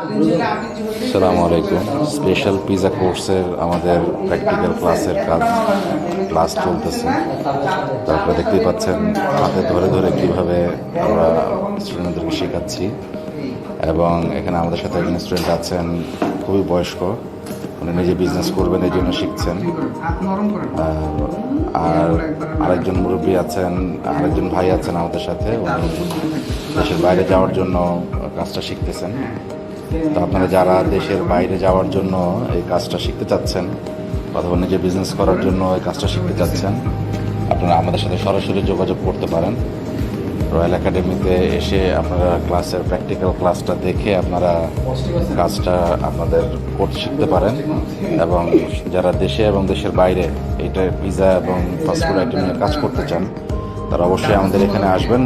আসসালামু আলাইকুম special pizza কোর্সের আমাদের প্র্যাকটিক্যাল ক্লাসের কাজ ক্লাস চলতেছে। তারপরে দেখতেই পাচ্ছেন, হাতে ধরে ধরে কীভাবে আমরা স্টুডেন্টদেরকে শেখাচ্ছি। এবং এখানে আমাদের সাথে একজন স্টুডেন্ট আছেন, খুবই বয়স্ক। উনি নিজে বিজনেস করবেন, এই জন্য শিখছেন। আর আরেকজন মুরব্বী আছেন, আরেকজন ভাই আছেন আমাদের সাথে। উনি দেশের বাইরে যাওয়ার জন্য কাজটা শিখতেছেন। তো আপনারা যারা দেশের বাইরে যাওয়ার জন্য এই কাজটা শিখতে চাচ্ছেন, অথবা নিজে বিজনেস করার জন্য এই কাজটা শিখতে চাচ্ছেন, আপনারা আমাদের সাথে সরাসরি যোগাযোগ করতে পারেন। রয়্যাল একাডেমিতে এসে আপনারা ক্লাসের প্র্যাকটিক্যাল ক্লাসটা দেখে আপনারা কাজটা আপনাদের করতে শিখতে পারেন এবং যারা দেশে এবং দেশের বাইরে এইটা পিজা এবং ফাস্টফুড আইটেম নিয়ে কাজ করতে চান, তারা অবশ্যই আমাদের এখানে আসবেন।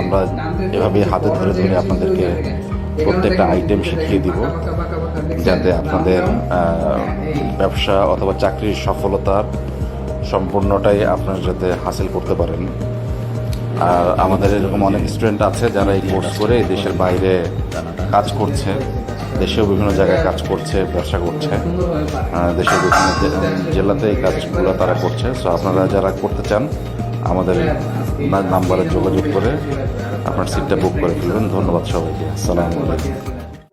আমরা এভাবে হাতে ধরে ধরে আপনাদেরকে প্রত্যেকটা আইটেম শিখিয়ে দিব যাতে আপনাদের ব্যবসা অথবা চাকরির সফলতার সম্পূর্ণটাই আপনারা যাতে হাসিল করতে পারেন। আর আমাদের এরকম অনেক স্টুডেন্ট আছে যারা এই কোর্স করে দেশের বাইরে কাজ করছে, দেশেও বিভিন্ন জায়গায় কাজ করছে, ব্যবসা করছে দেশের বিভিন্ন জেলাতে এই কাজগুলো তারা করছে। সো আপনারা যারা করতে চান, আমাদের নাম্বারে যোগাযোগ করে আপনার সিটটা বুক করে ফেলবেন। ধন্যবাদ সবাইকে। আসসালামু আলাইকুম।